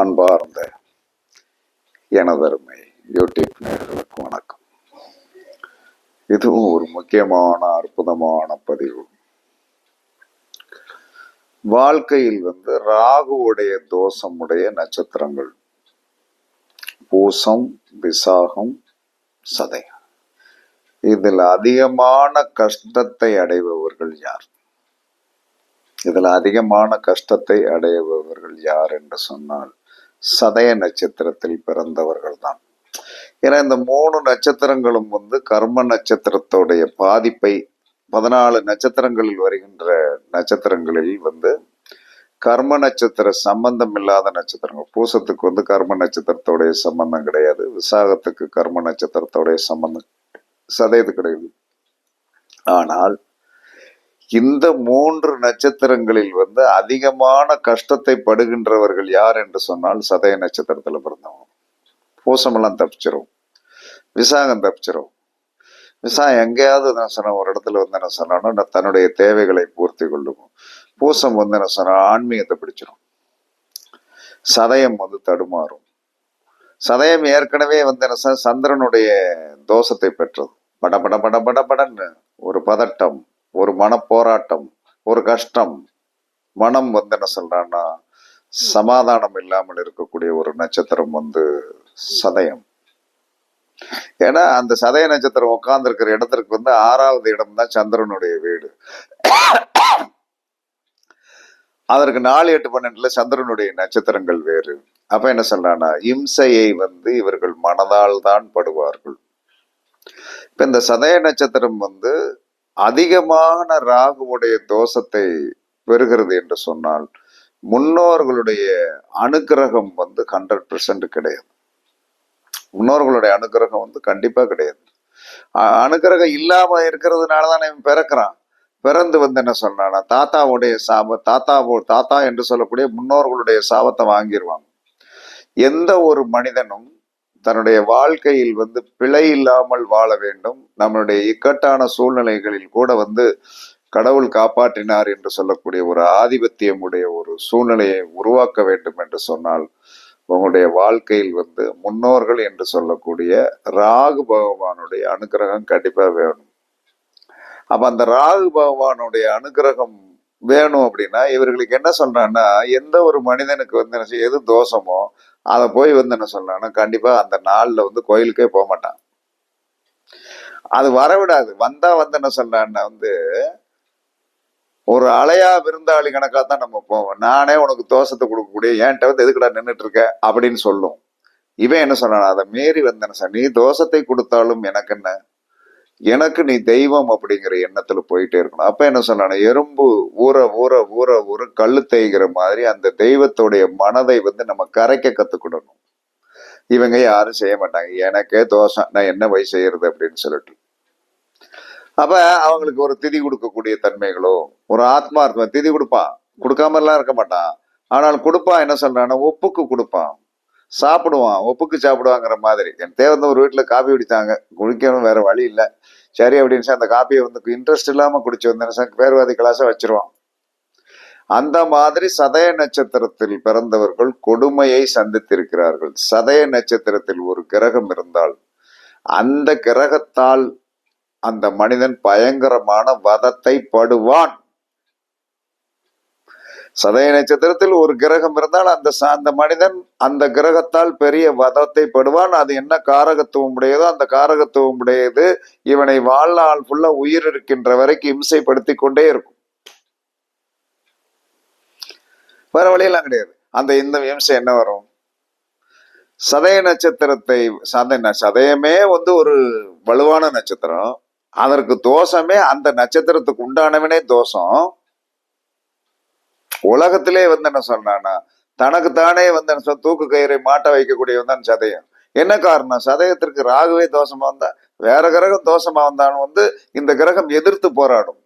அன்பார்ந்த எனதருமை யூடியூப் நேர்களுக்கு வணக்கம். இதுவும் ஒரு முக்கியமான அற்புதமான பதிவு. வாழ்க்கையில் வந்து ராகுவுடைய தோஷமுடைய நட்சத்திரங்கள். பூசம் விசாகம் சதயம் இதில் அதிகமான கஷ்டத்தை அடைபவர்கள் யார்? இதில் அதிகமான கஷ்டத்தை அடைபவர்கள் யார் என்று சொன்னால் சதய நட்சத்திரத்தில் பிறந்தவர்கள் தான் ஏன்னா இந்த மூணு நட்சத்திரங்களும் வந்து கர்ம நட்சத்திரத்தோடைய பாதிப்பை பதினாலு நட்சத்திரங்களில் வருகின்ற நட்சத்திரங்களில் வந்து கர்ம நட்சத்திர சம்பந்தம் இல்லாத நட்சத்திரங்கள். பூசத்துக்கு வந்து கர்ம நட்சத்திரத்தோடைய சம்பந்தம் கிடையாது. விசாகத்துக்கு கர்ம நட்சத்திரத்தோடைய சம்பந்தம் சதயத்து கிடையாது. ஆனால் இந்த மூன்று நட்சத்திரங்களில் வந்து அதிகமான கஷ்டத்தை படுகின்றவர்கள் யார் என்று சொன்னால் சதய நட்சத்திரத்தில் பிறந்தவங்க. பூசமெல்லாம் தப்பிச்சிரும். விசாகம் தப்பிச்சிரும். விசாகம் எங்கேயாவது நான் சொன்ன ஒரு இடத்துல வந்து என்ன சொன்னாலும் தன்னுடைய தேவைகளை பூர்த்தி கொள்ளும் பூசம் வந்து என்ன சொன்னா ஆன்மீகத்தை பிடிச்சிடும் சதயம் வந்து தடுமாறும். சதயம் ஏற்கனவே வந்து என்ன சந்திரனுடைய தோஷத்தை பெற்றது. பட பட பட பட படன்னு ஒரு பதட்டம். ஒரு மனப்போராட்டம் ஒரு கஷ்டம். மனம் வந்து என்ன சொல்றான்னா சமாதானம் இல்லாமல் இருக்கக்கூடிய ஒரு நட்சத்திரம் வந்து சதயம். ஏன்னா அந்த சதய நட்சத்திரம் உட்கார்ந்து இருக்கிற இடத்திற்கு வந்து ஆறாவது இடம் தான் சந்திரனுடைய வீடு. அதற்கு நாலு எட்டு பன்னெண்டுல சந்திரனுடைய நட்சத்திரங்கள் வேறு. அப்ப என்ன சொல்றானா இம்சையை வந்து இவர்கள் மனதால் தான் படுவார்கள். இப்ப இந்த சதய நட்சத்திரம் வந்து அதிகமான ராகுவுடைய தோஷத்தை பெறுகிறது என்று சொன்னால் முன்னோர்களுடைய அனுக்கிரகம் வந்து ஹண்ட்ரட் பெர்சன்ட் கிடையாது. முன்னோர்களுடைய அனுக்கிரகம் வந்து கண்டிப்பாக கிடையாது. அனுக்கிரகம் இல்லாமல் இருக்கிறதுனால தான் இவன் பிறக்கிறான். பிறந்து வந்து என்ன சொன்னானா தாத்தாவுடைய சாப தாத்தாவோ தாத்தா என்று சொல்லக்கூடிய முன்னோர்களுடைய சாபத்தை வாங்கிடுவாங்க எந்த ஒரு மனிதனும் தன்னுடைய வாழ்க்கையில் வந்து பிழை இல்லாமல் வாழ வேண்டும். நம்மளுடைய இக்கட்டான சூழ்நிலைகளில் கூட வந்து கடவுள் காப்பாற்றினார் என்று சொல்லக்கூடிய ஒரு ஆதிபத்தியம் உடைய ஒரு சூழ்நிலையை உருவாக்க வேண்டும் என்று சொன்னால் உங்களுடைய வாழ்க்கையில் வந்து முன்னோர்கள் என்று சொல்லக்கூடிய ராகு பகவானுடைய அனுகிரகம் கண்டிப்பாக வேணும். அப்ப அந்த ராகு பகவானுடைய அனுகிரகம் வேணும் அப்படின்னா இவர்களுக்கு என்ன சொல்றான்னா எந்த ஒரு மனிதனுக்கு வந்து என்ன செய்ய- எது தோஷமோ அதை போய் வந்து என்ன சொல்றான்னா கண்டிப்பா அந்த நாளில் வந்து கோயிலுக்கே போக மாட்டான். அது வரவிடாது. வந்தா வந்து என்ன சொல்றான்னா வந்து ஒரு அலையா விருந்தாளி கணக்காக தான் நம்ம போவோம். நானே உனக்கு தோஷத்தை கொடுக்கக்கூடிய என்கிட்ட வந்து எதுக்குடா நின்றுட்டு இருக்க? அப்படின்னு சொல்லும். இவன் என்ன சொல்றான் அதை மீறி வந்தேன்னு சார் நீ தோஷத்தை கொடுத்தாலும் எனக்கு என்ன? எனக்கு நீ தெய்வம் அப்படிங்கிற எண்ணத்துல போயிட்டே இருக்கணும். அப்ப என்ன சொன்னான எறும்பு ஊற ஊற ஊற ஊற கல்லு தேய்கிற மாதிரி அந்த தெய்வத்துடைய மனதை வந்து நம்ம கரைக்க கத்துக்கிடணும். இவங்க யாரும் செய்ய மாட்டாங்க. எனக்கே தோஷம் நான் என்ன வயசு செய்யறது அப்படின்னு சொல்லிட்டு. அப்ப அவங்களுக்கு ஒரு திதி கொடுக்கக்கூடிய தன்மைகளோ ஒரு ஆத்மார்த்தம் திதி கொடுப்பான். கொடுக்காம எல்லாம் இருக்க மாட்டான். ஆனால் கொடுப்பான் என்ன சொல்றான்னா ஒப்புக்கு கொடுப்பான். சாப்பிடுவான் ஒப்புக்கு சாப்பிடுவாங்கிற மாதிரி. என் தேவந்த ஒரு வீட்டில் காபி குடித்தாங்க. குடிக்கணும் வேற வழி இல்லை. சரி அப்படின்னு சார் அந்த காப்பியை வந்து இன்ட்ரெஸ்ட் இல்லாமல் குடிச்சு வந்து பேர்வாதி கிளாஸை வச்சிருவான். அந்த மாதிரி சதய நட்சத்திரத்தில் பிறந்தவர்கள் கொடுமையை சந்தித்திருக்கிறார்கள். சதய நட்சத்திரத்தில் ஒரு கிரகம் இருந்தால் அந்த கிரகத்தால் அந்த மனிதன் பயங்கரமான வதத்தை படுவான். சதய நட்சத்திரத்தில் ஒரு கிரகம் இருந்தால் அந்த அந்த மனிதன் அந்த கிரகத்தால் பெரிய வதத்தை படுவான் அது என்ன காரகத்துவம் உடையதோ அந்த காரகத்துவம் உடையது இவனை வாழ்நாள் ஃபுல்லா உயிர் இருக்கின்ற வரைக்கும் இம்சைப்படுத்தி கொண்டே இருக்கும். வேற வழியெல்லாம் கிடையாது. அந்த இந்த இம்சை என்ன வரும்? சதய நட்சத்திரத்தை சத சதயமே வந்து ஒரு வலுவான நட்சத்திரம். அதற்கு தோஷமே அந்த நட்சத்திரத்துக்கு உண்டானவனே தோஷம். உலகத்திலே வந்து என்ன சொன்னான்னா தனக்கு தானே வந்து என்ன சொன்ன தூக்கு கயிறை மாட்ட வைக்கக்கூடியவன் தான் சதயம். என்ன காரணம்? சதயத்திற்கு ராகுவே தோஷமா வந்தா வேற கிரகம் தோஷமா வந்தாலும் வந்து இந்த கிரகம் எதிர்த்து போராடும்.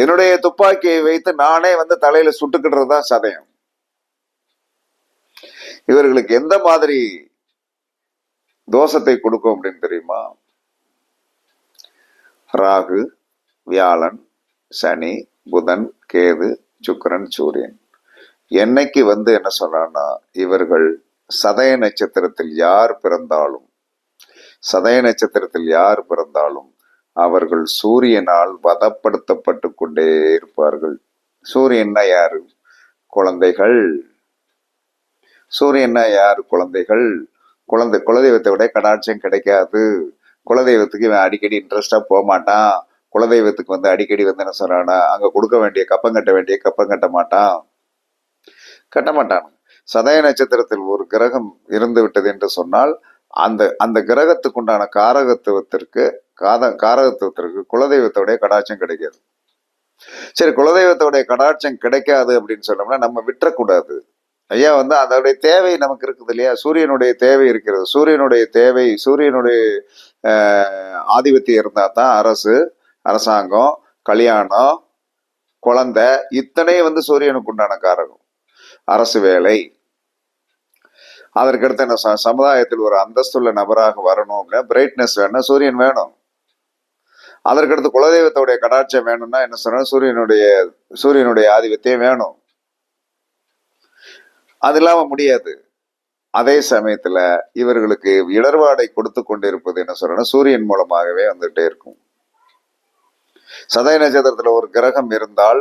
என்னுடைய துப்பாக்கியை வைத்து நானே வந்து தலையில சுட்டுக்கிடுறது தான் சதயம். இவர்களுக்கு எந்த மாதிரி தோஷத்தை கொடுக்கும் அப்படின்னு தெரியுமா? ராகு வியாழன் சனி புதன் கேது சுக்கரன் சூரியன். என்னைக்கு வந்து என்ன சொல்றான்னா இவர்கள் சதய நட்சத்திரத்தில் யார் பிறந்தாலும் சதய நட்சத்திரத்தில் யார் பிறந்தாலும் அவர்கள் சூரியனால் வதப்படுத்தப்பட்டு கொண்டே இருப்பார்கள். சூரியன்னா யாரு? குழந்தைகள். சூரியன்னா யார்? குழந்தைகள். குழந்தை குலதெய்வத்தை விட கடாட்சியம் கிடைக்காது. குலதெய்வத்துக்கு இவன் அடிக்கடி இன்ட்ரெஸ்டா போக மாட்டான் குலதெய்வத்துக்கு வந்து அடிக்கடி வந்து என்ன சொல்கிறான்னா அங்கே கொடுக்க வேண்டிய கப்பம் கட்ட வேண்டிய கப்பம் கட்ட மாட்டான். கட்ட மாட்டான். சதய நட்சத்திரத்தில் ஒரு கிரகம் இருந்து விட்டது என்று சொன்னால் அந்த அந்த கிரகத்துக்கு உண்டான காரகத்துவத்திற்கு காத காரகத்துவத்திற்கு குலதெய்வத்தோடைய கடாட்சம் கிடைக்காது. சரி குலதெய்வத்தோடைய கடாட்சம் கிடைக்காது அப்படின்னு சொன்னோம்னா நம்ம விட்டுறக்கூடாது. ஐயா வந்து அதோடைய தேவை நமக்கு இருக்குது இல்லையா? சூரியனுடைய தேவை இருக்கிறது. சூரியனுடைய தேவை சூரியனுடைய ஆதிபத்தியம் இருந்தால் தான் அரசு அரசாங்கம் கல்யாணம் குழந்தை இத்தனை வந்து சூரியனுக்கு உண்டான காரகம். அரசு வேலை. அதற்கடுத்து என்ன ச- சமுதாயத்தில் ஒரு அந்தஸ்துள்ள நபராக வரணும் அப்படின்னா பிரைட்னஸ் வேணும் சூரியன் வேணும். அதற்கடுத்து குலதெய்வத்தோடைய கடாட்சம் வேணும்னா என்ன சொன்னா சூரியனுடைய சூரியனுடைய ஆதிபத்தியம் வேணும். அது இல்லாம முடியாது. அதே சமயத்துல இவர்களுக்கு இடர்பாடை கொடுத்து கொண்டிருப்பது என்ன சொல்றேன்னா சூரியன் மூலமாகவே வந்துட்டே இருக்கும். சதய நட்சத்திரத்தில் ஒரு கிரகம் இருந்தால்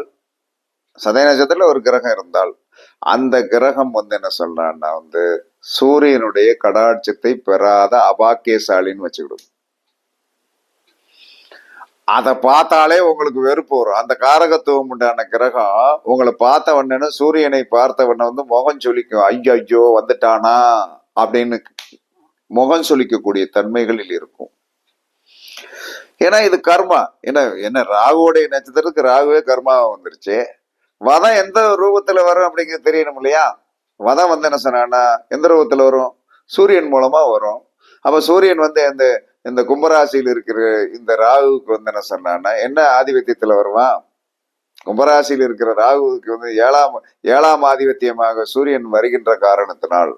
சதய நட்சத்திரத்தில் ஒரு கிரகம் இருந்தால் அந்த கிரகம் வந்து என்ன சொல்றான்னா வந்து சூரியனுடைய கடாட்சத்தை பெறாத அபாக்கியசாலின்னு வச்சுக்கிடும். அதை பார்த்தாலே உங்களுக்கு வெறுப்பு வரும். அந்த காரகத்துவம் உண்டான கிரகம் உங்களை பார்த்த உடனே சூரியனை பார்த்த உடனே வந்து முகம் சொலிக்கும். ஐயோ ஐயோ வந்துட்டானா? அப்படின்னு முகம் சொலிக்கக்கூடிய தன்மைகளில் இருக்கும். ஏன்னா இது கர்மா. என்ன என்ன ராகுவோடைய நட்சத்திரத்துக்கு ராகுவே கர்மாவா வந்துருச்சு. வதம் எந்த ரூபத்துல வரும் அப்படிங்கிறது தெரியணும் இல்லையா? வதம் வந்து என்ன சொன்னான்னா எந்த ரூபத்துல வரும்? சூரியன் மூலமா வரும். அப்ப சூரியன் வந்து இந்த இந்த கும்பராசியில் இருக்கிற இந்த ராகுவுக்கு வந்து என்ன சொன்னான்னா என்ன ஆதிபத்தியத்துல வருவான்? கும்பராசியில் இருக்கிற ராகுவுக்கு வந்து ஏழாம் ஏழாம் ஆதிபத்தியமாக சூரியன் வருகின்ற காரணத்தினால்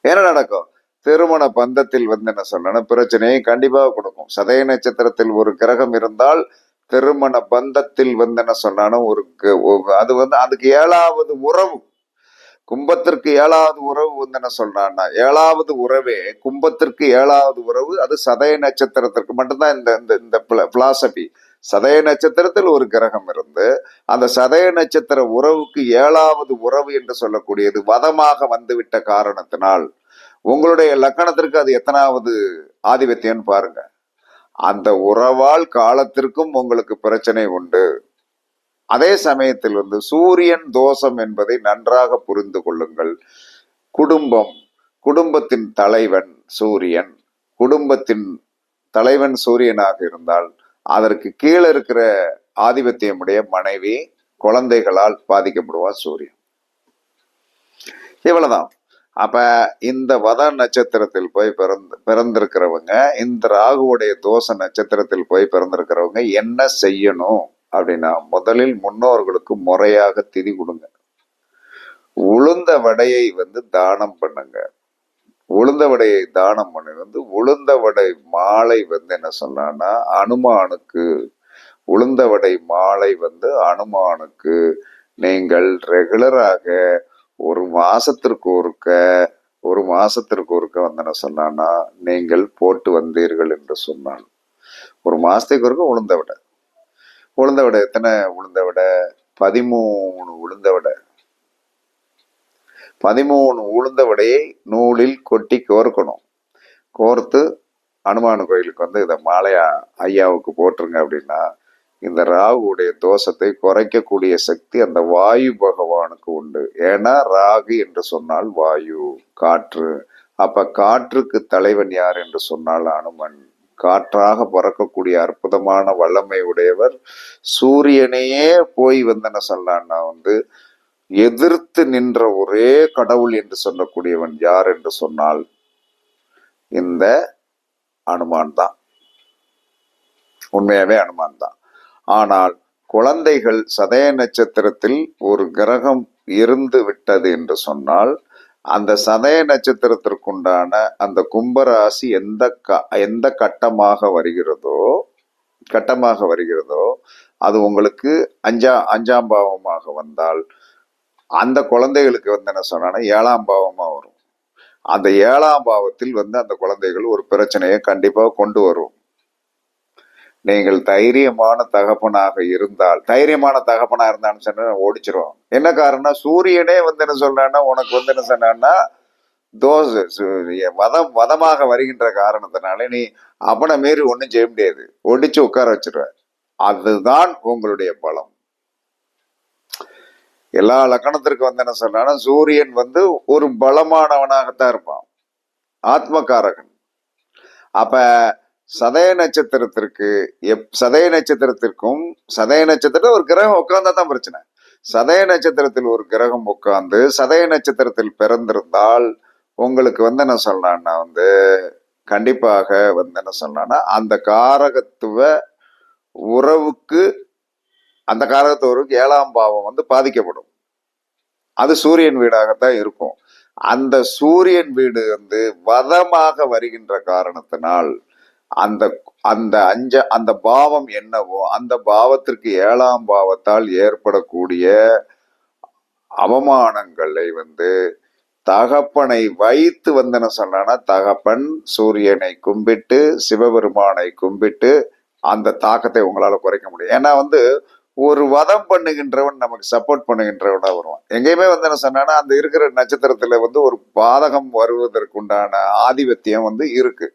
என்ன நடக்கும்? திருமண பந்தத்தில் வந்து என்ன சொல்லணும்? பிரச்சனையை கண்டிப்பாக கொடுக்கும். சதய நட்சத்திரத்தில் ஒரு கிரகம் இருந்தால் திருமண பந்தத்தில் வந்து என்ன சொன்னாலும் ஒரு க- ஒரு- அது வந்து அதுக்கு ஏழாவது உறவு. கும்பத்திற்கு ஏழாவது உறவு வந்து என்ன சொல்றான்னா ஏழாவது உறவே கும்பத்திற்கு ஏழாவது உறவு அது சதய நட்சத்திரத்திற்கு மட்டும்தான் இந்த இந்த இந்த பிலாசபி சதய நட்சத்திரத்தில் ஒரு கிரகம் இருந்து அந்த சதய நட்சத்திர உறவுக்கு ஏழாவது உறவு என்று சொல்லக்கூடியது வதமாக வந்துவிட்ட காரணத்தினால் உங்களுடைய லக்கணத்திற்கு அது எத்தனாவது ஆதிபத்தியம்னு பாருங்க. அந்த உறவால் காலத்திற்கும் உங்களுக்கு பிரச்சனை உண்டு. அதே சமயத்தில் வந்து சூரியன் தோஷம் என்பதை நன்றாக புரிந்து கொள்ளுங்கள். குடும்பம் குடும்பத்தின் தலைவன் சூரியன் குடும்பத்தின் தலைவன் சூரியனாக இருந்தால் அதற்கு கீழே இருக்கிற ஆதிபத்தியமுடைய மனைவி குழந்தைகளால் பாதிக்கப்படுவார் சூரியன். இவ்வளவுதான். அப்ப இந்த வத நட்சத்திரத்தில் போய் பிறந்து பிறந்திருக்கிறவங்க இந்த ராகுவுடைய தோஷ நட்சத்திரத்தில் போய் பிறந்திருக்கிறவங்க என்ன செய்யணும் அப்படின்னா முதலில் முன்னோர்களுக்கு முறையாக திதி கொடுங்க. உளுந்த வடையை வந்து தானம் பண்ணுங்க. உளுந்த வடையை தானம் பண்ணி வந்து உளுந்த வடை மாலை வந்து என்ன சொன்னான்னா அனுமானுக்கு உளுந்த வடை மாலை வந்து அனுமானுக்கு நீங்கள் ரெகுலராக ஒரு மாசத்திற்கு ஒருக்க ஒரு மாசத்திற்கு ஒருக்க வந்து சொன்னான்னா நீங்கள் போட்டு வந்தீர்கள் என்று சொன்னான் ஒரு மாசத்துக்கு ஒருக்க உளுந்த வடை. உளுந்த வடை எத்தனை உளுந்த வடை? பதிமூணு உளுந்த வடை. பதிமூணு உளுந்த வடையை நூலில் கொட்டி கோர்க்கணும். கோர்த்து அனுமான் கோயிலுக்கு வந்து இதை மாலையா ஐயாவுக்கு போட்டுருங்க அப்படின்னா இந்த ராகுடைய தோஷத்தை குறைக்கக்கூடிய சக்தி அந்த வாயு பகவானுக்கு உண்டு. ஏன்னா ராகு என்று சொன்னால் வாயு காற்று. அப்ப காற்றுக்கு தலைவன் யார் என்று சொன்னால் அனுமன். காற்றாக பறக்கக்கூடிய அற்புதமான வல்லமை உடையவர் சூரியனையே போய் வந்தன சொல்லான்னா வந்து எதிர்த்து நின்ற ஒரே கடவுள் என்று சொல்லக்கூடியவன் யார் என்று சொன்னால் இந்த அனுமான் தான். உண்மையாவே அனுமான் தான். ஆனால் குழந்தைகள் சதய நட்சத்திரத்தில் ஒரு கிரகம் இருந்து விட்டது என்று சொன்னால் அந்த சதய நட்சத்திரத்திற்குண்டான அந்த கும்பராசி எந்த க எந்த கட்டமாக வருகிறதோ கட்டமாக வருகிறதோ அது உங்களுக்கு அஞ்சா அஞ்சாம் பாவமாக வந்தால் அந்த குழந்தைகளுக்கு வந்து என்ன சொன்னா ஏழாம் பாவமாக வரும். அந்த ஏழாம் பாவத்தில் வந்து அந்த குழந்தைகள் ஒரு பிரச்சனையை கண்டிப்பாக கொண்டு வரும். நீங்கள் தைரியமான தகப்பனாக இருந்தால் தைரியமான தகப்பனா இருந்தான்னு சொன்ன ஓடிச்சிருவோம் என்ன காரணம் சூரியனே வந்து என்ன சொல்றான்னா உனக்கு வந்து என்ன சொன்னான்னா தோசை வதம் வதமாக வருகின்ற காரணத்தினால நீ அவனை மீறி ஒன்றும் செய்ய முடியாது. ஒடிச்சு உட்கார வச்சிருவார். அதுதான் உங்களுடைய பலம். எல்லா லக்கணத்திற்கு வந்து என்ன சொன்னா சூரியன் வந்து ஒரு பலமானவனாகத்தான் இருப்பான். ஆத்மகாரகன் அப்ப சதய நட்சத்திரத்திற்கு எப் சதய நட்சத்திரத்திற்கும் சதய நட்சத்திரம் ஒரு கிரகம் உட்கார்ந்தா தான் பிரச்சனை. சதய நட்சத்திரத்தில் ஒரு கிரகம் உட்கார்ந்து சதய நட்சத்திரத்தில் பிறந்திருந்தால் உங்களுக்கு வந்து என்ன சொல்லலாம்னா வந்து கண்டிப்பாக வந்து என்ன சொல்லலாம்னா அந்த காரகத்துவ உறவுக்கு அந்த காரகத்துவ உறவுக்கு ஏழாம் பாவம் வந்து பாதிக்கப்படும். அது சூரியன் வீடாகத்தான் இருக்கும். அந்த சூரியன் வீடு வந்து வதமாக வருகின்ற காரணத்தினால் அந்த அந்த அஞ்ச அந்த பாவம் என்னவோ அந்த பாவத்திற்கு ஏழாம் பாவத்தால் ஏற்படக்கூடிய அவமானங்களை வந்து தகப்பனை வைத்து வந்தன சொன்னானா தகப்பன் சூரியனை கும்பிட்டு சிவபெருமானை கும்பிட்டு அந்த தாக்கத்தை உங்களால் குறைக்க முடியும். ஏன்னா வந்து ஒரு வதம் பண்ணுகின்றவன் நமக்கு சப்போர்ட் பண்ணுகின்றவனா வருவான். எங்கேயுமே வந்து என்ன சொன்னானா அந்த இருக்கிற நட்சத்திரத்துல வந்து ஒரு பாதகம் வருவதற்குண்டான ஆதிபத்தியம் வந்து இருக்கு.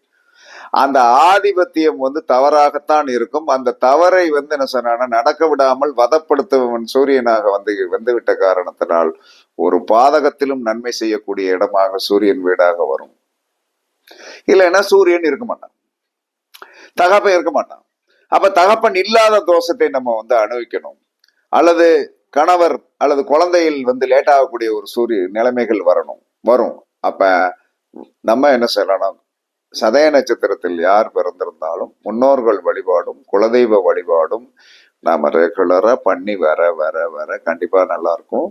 அந்த ஆதிபத்தியம் வந்து தவறாகத்தான் இருக்கும். அந்த தவறை வந்து என்ன சொன்னா நடக்க விடாமல் வதப்படுத்துபவன் சூரியனாக வந்து வந்து விட்ட காரணத்தினால் ஒரு பாதகத்திலும் நன்மை செய்யக்கூடிய இடமாக சூரியன் வீடாக வரும். இல்லைன்னா சூரியன் இருக்க மாட்டான். தகப்பன் இருக்க மாட்டான். அப்ப தகப்பன் இல்லாத தோஷத்தை நம்ம வந்து அனுபவிக்கணும். அல்லது கணவர் அல்லது குழந்தையில் வந்து லேட் ஆகக்கூடிய ஒரு சூரிய நிலைமைகள் வரணும் வரும். அப்ப நம்ம என்ன செய்யலாம் சதய நட்சத்திரத்தில் யார் பிறந்திருந்தாலும் முன்னோர்கள் வழிபாடும் குலதெய்வ வழிபாடும் நாம ரெகுலரா பண்ணி வர வர வர கண்டிப்பா நல்லா இருக்கும்.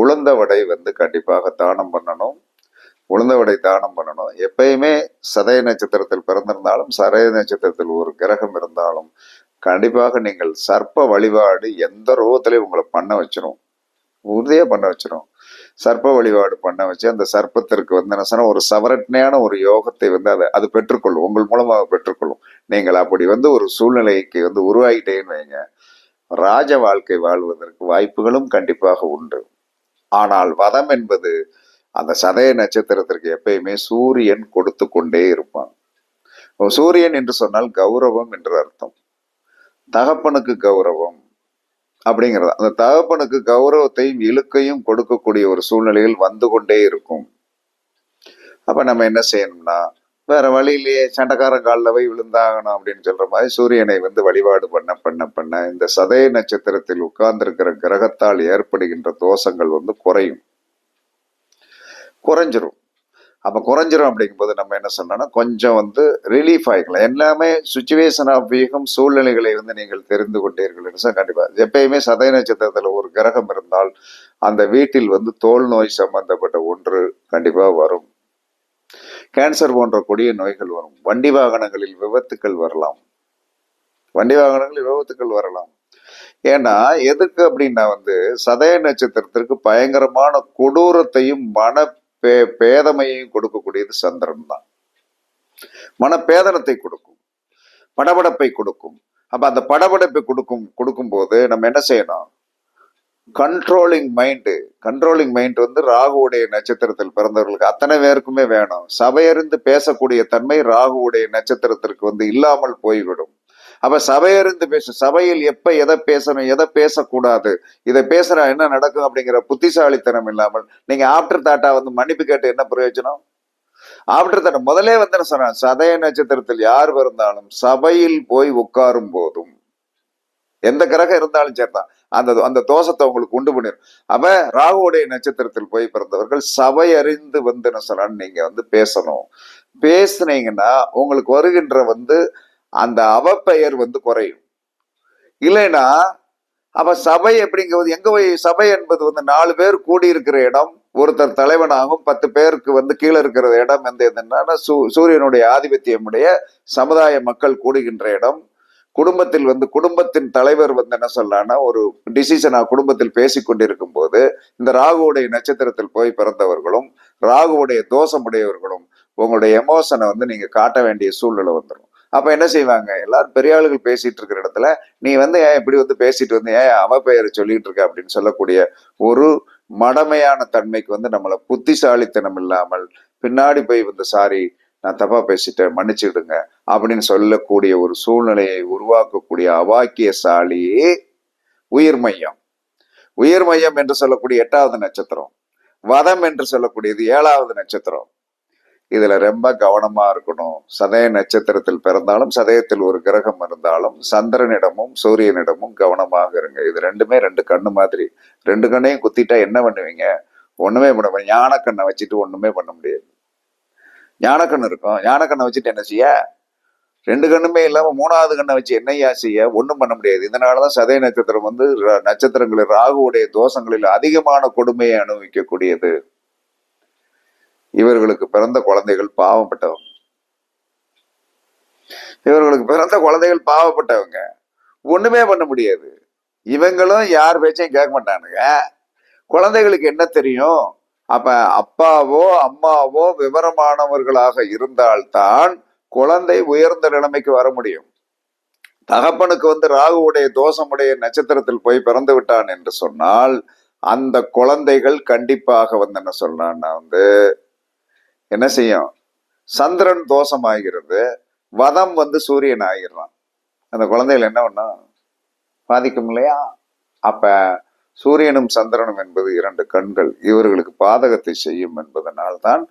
உளுந்த வடை வந்து கண்டிப்பாக தானம் பண்ணணும். உளுந்த வடை தானம் பண்ணணும். எப்பயுமே சதய நட்சத்திரத்தில் பிறந்திருந்தாலும் சதய நட்சத்திரத்தில் ஒரு கிரகம் இருந்தாலும் கண்டிப்பாக நீங்கள் சர்ப்ப வழிபாடு எந்த ரூபத்திலையும் உங்களை பண்ண வச்சிரும். உறுதியாக பண்ண வச்சிரும். சர்ப்ப வழிபாடு பண்ண வச்சு அந்த சர்ப்பத்திற்கு வந்து என்ன சொன்னால் ஒரு சவரட்னையான ஒரு யோகத்தை வந்து அதை அது பெற்றுக்கொள்ளும். உங்கள் மூலமாக பெற்றுக்கொள்ளும். நீங்கள் அப்படி வந்து ஒரு சூழ்நிலைக்கு வந்து உருவாகிட்டேன்னு வைங்க. ராஜ வாழ்க்கை வாழ்வதற்கு வாய்ப்புகளும் கண்டிப்பாக உண்டு. ஆனால் வதம் என்பது அந்த சதய நட்சத்திரத்திற்கு எப்பயுமே சூரியன் கொடுத்து கொண்டே இருப்பான். சூரியன் என்று சொன்னால் கௌரவம் என்று அர்த்தம். தகப்பனுக்கு கௌரவம் அப்படிங்கிறது. அந்த தகப்பனுக்கு கௌரவத்தையும் இழுக்கையும் கொடுக்கக்கூடிய ஒரு சூழ்நிலையில் வந்து கொண்டே இருக்கும். அப்ப நம்ம என்ன செய்யணும்னா வேற வழியிலேயே சண்டைக்காரன் காலில் போய் விழுந்தாகணும் அப்படின்னு சொல்ற மாதிரி சூரியனை வந்து வழிபாடு பண்ண பண்ண பண்ண இந்த சதய நட்சத்திரத்தில் உட்கார்ந்திருக்கிற கிரகத்தால் ஏற்படுகின்ற தோஷங்கள் வந்து குறையும். குறைஞ்சிரும். அப்போ குறைஞ்சிரும் அப்படிங்கும்போது நம்ம என்ன சொன்னோம்னா கொஞ்சம் வந்து ரிலீஃப் ஆகிக்கலாம் எல்லாமே சுச்சுவேஷன் ஆஃப் வீகம் சூழ்நிலைகளை வந்து நீங்கள் தெரிந்து கொண்டீர்கள் என்று சொன்னா எப்பயுமே சதய நட்சத்திரத்தில் ஒரு கிரகம் இருந்தால் அந்த வீட்டில் வந்து தோல் நோய் சம்பந்தப்பட்ட ஒன்று கண்டிப்பாக வரும். கேன்சர் போன்ற கொடிய நோய்கள் வரும். வண்டி வாகனங்களில் விபத்துக்கள் வரலாம். வண்டி வாகனங்களில் விபத்துக்கள் வரலாம். ஏன்னா எதுக்கு அப்படின்னா வந்து சதய நட்சத்திரத்திற்கு பயங்கரமான கொடூரத்தையும் மன பே பேதமையையும் கொடுக்கக்கூடியது சந்திரன் தான் மனப்பேதனத்தை கொடுக்கும் படபடப்பை கொடுக்கும். அப்போ அந்த படபடப்பை கொடுக்கும் கொடுக்கும்போது நம்ம என்ன செய்யணும்? கண்ட்ரோலிங் மைண்டு கண்ட்ரோலிங் மைண்ட் வந்து ராகுவுடைய நட்சத்திரத்தில் பிறந்தவர்களுக்கு அத்தனை பேருக்குமே வேணும். சபையறிந்து பேசக்கூடிய தன்மை ராகுவுடைய நட்சத்திரத்திற்கு வந்து இல்லாமல் போய்விடும். அப்ப சபையறிந்து பேச சபையில் எப்ப எதை பேசணும் எதை பேசக்கூடாது இதை பேசுறா என்ன நடக்கும் அப்படிங்கிற புத்திசாலித்தனம் இல்லாமல் நீங்க ஆப்டர் தாட்டா வந்து மன்னிப்பு கேட்டு என்ன பிரயோஜனம்? ஆப்டர் தாட்டா முதலே வந்து என்ன சொன்னான் சதய நட்சத்திரத்தில் யார் இருந்தாலும் சபையில் போய் உட்காரும் போதும். எந்த கிரகம் இருந்தாலும் சரிதான். அந்த அந்த தோஷத்தை உங்களுக்கு உண்டு பண்ணிடும் அப்ப ராகுவுடைய நட்சத்திரத்தில் போய் பிறந்தவர்கள் சபை அறிந்து வந்து என்ன சொல்லலாம்னு நீங்க வந்து பேசணும். பேசுனீங்கன்னா உங்களுக்கு வருகின்ற வந்து அந்த அவப்பெயர் வந்து குறையும். இல்லைன்னா அப்ப சபை அப்படிங்கிறது எங்க போய் சபை என்பது வந்து நாலு பேர் கூடி இருக்கிற இடம் ஒருத்தர் தலைவனாகும் பத்து பேருக்கு வந்து கீழே இருக்கிற இடம் எந்த என்னன்னா சூ சூரியனுடைய ஆதிபத்தியமுடைய சமுதாய மக்கள் கூடுகின்ற இடம். குடும்பத்தில் வந்து குடும்பத்தின் தலைவர் வந்து என்ன சொல்லலாம்னா ஒரு டிசிஷனா குடும்பத்தில் பேசி கொண்டிருக்கும் போது இந்த ராகுவுடைய நட்சத்திரத்தில் போய் பிறந்தவர்களும் ராகுவுடைய தோஷமுடையவர்களும் உங்களுடைய எமோஷனை வந்து நீங்க காட்ட வேண்டிய சூழ்நிலை வந்துடும் அப்ப என்ன செய்வாங்க? எல்லாரும் பெரிய ஆளுகள் பேசிட்டு இருக்கிற இடத்துல நீ வந்து ஏன் இப்படி வந்து பேசிட்டு வந்து ஏன் அவ பெயரை சொல்லிட்டு இருக்க? அப்படின்னு சொல்லக்கூடிய ஒரு மடமையான தன்மைக்கு வந்து நம்மளை புத்திசாலித்தனம் இல்லாமல் பின்னாடி போய் வந்து சாரி நான் தப்பா பேசிட்டேன் மன்னிச்சுடுங்க அப்படின்னு சொல்லக்கூடிய ஒரு சூழ்நிலையை உருவாக்கக்கூடிய அவாக்கியசாலி உயிர் மையம். உயிர் மையம் என்று சொல்லக்கூடிய எட்டாவது நட்சத்திரம். வதம் என்று சொல்லக்கூடியது ஏழாவது நட்சத்திரம். இதுல ரொம்ப கவனமா இருக்கணும். சதய நட்சத்திரத்தில் பிறந்தாலும் சதயத்தில் ஒரு கிரகம் இருந்தாலும் சந்திரனிடமும் சூரியனிடமும் கவனமாக இருங்க. இது ரெண்டுமே ரெண்டு கண்ணு மாதிரி. ரெண்டு கண்ணையும் குத்திட்டா என்ன பண்ணுவீங்க? ஒண்ணுமே பண்ண முடியும் ஞானக்கண்ணை வச்சுட்டு ஒண்ணுமே பண்ண முடியாது. ஞானக்கண்ணு இருக்கும். ஞானக்கண்ணை வச்சுட்டு என்ன செய்ய? ரெண்டு கண்ணுமே இல்லாம மூணாவது கண்ணை வச்சு என்னையா செய்ய? ஒன்றும் பண்ண முடியாது. இதனாலதான் சதய நட்சத்திரம் வந்து நட்சத்திரங்களில் ராகுவுடைய தோஷங்களில் அதிகமான கொடுமையை அனுபவிக்கக்கூடியது. இவர்களுக்கு பிறந்த குழந்தைகள் பாவப்பட்டவங்க. இவர்களுக்கு பிறந்த குழந்தைகள் பாவப்பட்டவங்க. ஒண்ணுமே பண்ண முடியாது. இவங்களும் யார் பேச்சையும் கேட்க மாட்டானுங்க. குழந்தைகளுக்கு என்ன தெரியும்? அப்ப அப்பாவோ அம்மாவோ விவரமானவர்களாக இருந்தால்தான் குழந்தை உயர்ந்த நிலைமைக்கு வர முடியும். தகப்பனுக்கு வந்து ராகுவுடைய தோஷமுடைய நட்சத்திரத்தில் போய் பிறந்து விட்டான் என்று சொன்னால் அந்த குழந்தைகள் கண்டிப்பாக வந்து என்ன சொல்றான்னா வந்து என்ன செய்யும்? சந்திரன் தோஷம் ஆகிறது வதம் வந்து சூரியன் ஆகிடுறான். அந்த குழந்தைகள் என்ன பண்ணும் பாதிக்கும் இல்லையா? அப்ப சூரியனும் சந்திரனும் என்பது இரண்டு கண்கள். இவர்களுக்கு பாதகத்தை செய்யும் என்பதனால்தான்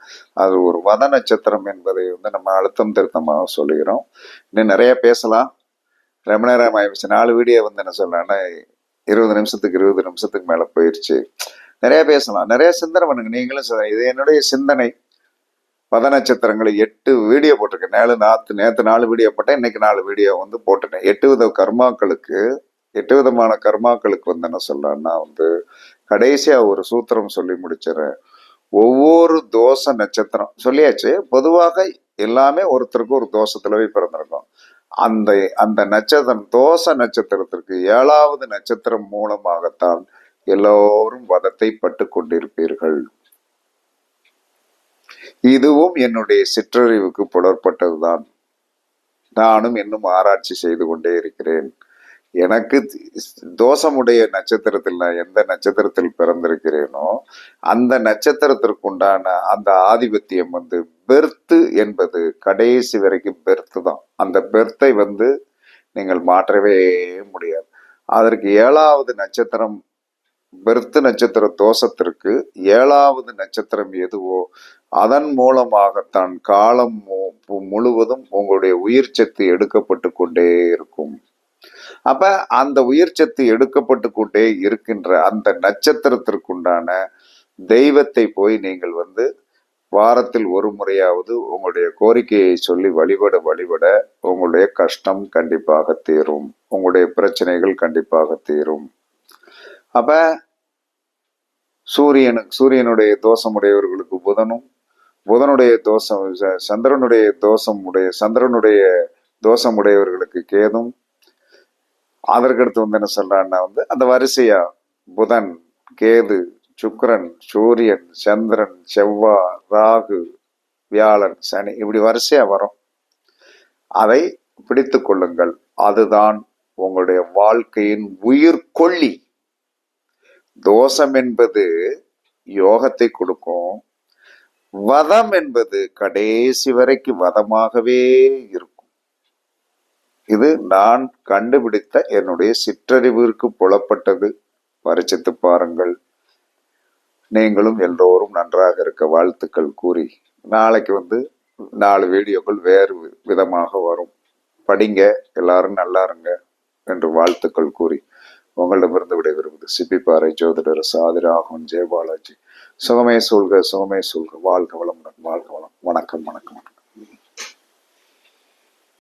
அது ஒரு வத நட்சத்திரம் என்பதை வந்து நம்ம அழுத்தம் திருத்தமாக சொல்லுகிறோம். இன்னும் நிறைய பேசலாம். ரொம்ப நேரம் ஆயிடுச்சு. நாலு வீடியோ வந்து என்ன சொல்றேன்னா இருபது நிமிஷத்துக்கு இருபது நிமிஷத்துக்கு மேல போயிடுச்சு நிறைய பேசலாம். நிறைய சிந்தனை பண்ணுங்க. நீங்களும் இது என்னுடைய சிந்தனை. பத நட்சத்திரங்களை எட்டு வீடியோ போட்டிருக்கேன். நேலு நாத்து நேற்று நாலு வீடியோ போட்டேன். இன்னைக்கு நாலு வீடியோ வந்து போட்டுட்டேன். எட்டு வித கர்மாக்களுக்கு எட்டு விதமான கர்மாக்களுக்கு வந்து என்ன சொல்றேன்னா வந்து கடைசியாக ஒரு சூத்திரம் சொல்லி முடிச்சிடறேன். ஒவ்வொரு தோச நட்சத்திரம். சொல்லியாச்சு. பொதுவாக எல்லாமே ஒருத்தருக்கு ஒரு தோஷத்துல போய் பிறந்திருக்கும். அந்த அந்த நட்சத்திரம் தோச நட்சத்திரத்திற்கு ஏழாவது நட்சத்திரம் மூலமாகத்தான் எல்லோரும் வதத்தை பட்டு கொண்டிருப்பீர்கள். இதுவும் என்னுடைய சிற்றறிவுக்கு புலற்பட்டதுதான். நானும் இன்னும் ஆராய்ச்சி செய்து கொண்டே இருக்கிறேன். எனக்கு தோஷமுடைய நட்சத்திரத்தில் நான் எந்த நட்சத்திரத்தில் பிறந்திருக்கிறேனோ அந்த நட்சத்திரத்திற்குண்டான அந்த ஆதிபத்தியம் வந்து பெர்த்து என்பது கடைசி வரைக்கும் பெர்த்து தான். அந்த பெர்த்தை வந்து நீங்கள் மாற்றவே முடியாது. அதற்கு ஏழாவது நட்சத்திரம் விருத்து நட்சத்திர தோஷத்திற்கு ஏழாவது நட்சத்திரம் எதுவோ அதன் மூலமாகத்தான் காலம் மு- முழுவதும் உங்களுடைய உயிர் சத்து எடுக்கப்பட்டு கொண்டே இருக்கும். அப்ப அந்த உயிர் சத்து எடுக்கப்பட்டு கொண்டே இருக்கின்ற அந்த நட்சத்திரத்திற்குண்டான தெய்வத்தை போய் நீங்கள் வந்து வாரத்தில் ஒரு முறையாவது உங்களுடைய கோரிக்கையை சொல்லி வழிபட வழிபட உங்களுடைய கஷ்டம் கண்டிப்பாக தீரும். உங்களுடைய பிரச்சனைகள் கண்டிப்பாக தீரும். அப்ப சூரியனுக்கு சூரியனுடைய தோஷம் உடையவர்களுக்கு புதனும் புதனுடைய தோஷம் ச- சந்திரனுடைய தோஷம் உடைய சந்திரனுடைய தோஷம் உடையவர்களுக்கு கேதும். அதற்கடுத்து வந்து என்ன சொல்றான்னா வந்து அந்த வரிசையா புதன் கேது சுக்கரன் சூரியன் சந்திரன் செவ்வா ராகு வியாழன் சனி இப்படி வரிசையா வரும். அதை பிடித்து கொள்ளுங்கள். அதுதான் உங்களுடைய வாழ்க்கையின் உயிர்கொள்ளி தோஷம் என்பது யோகத்தை கொடுக்கும். வதம் என்பது கடைசி வரைக்கும் வதமாகவே இருக்கும். இது நான் கண்டுபிடித்த என்னுடைய சிற்றறிவிற்கு புலப்பட்டது. பரிச்சித்து பாருங்கள். நீங்களும் எல்லோரும் நன்றாக இருக்க வாழ்த்துக்கள் கூறி நாளைக்கு வந்து நாலு வீடியோக்கள் வேறு வி- விதமாக வரும். படிங்க எல்லாரும் நல்லா இருங்க என்று வாழ்த்துக்கள் கூறி உங்களிடமிருந்து விடைபெறுவது சிப்பிப்பாறை ஜோதிடர் சாதிராகவன் ஜெயபாலாஜி. சுகமே சொல்க சுகமே சொல்க வாழ்க வளமுடன் வாழ்க வளம். வணக்கம் வணக்கம்.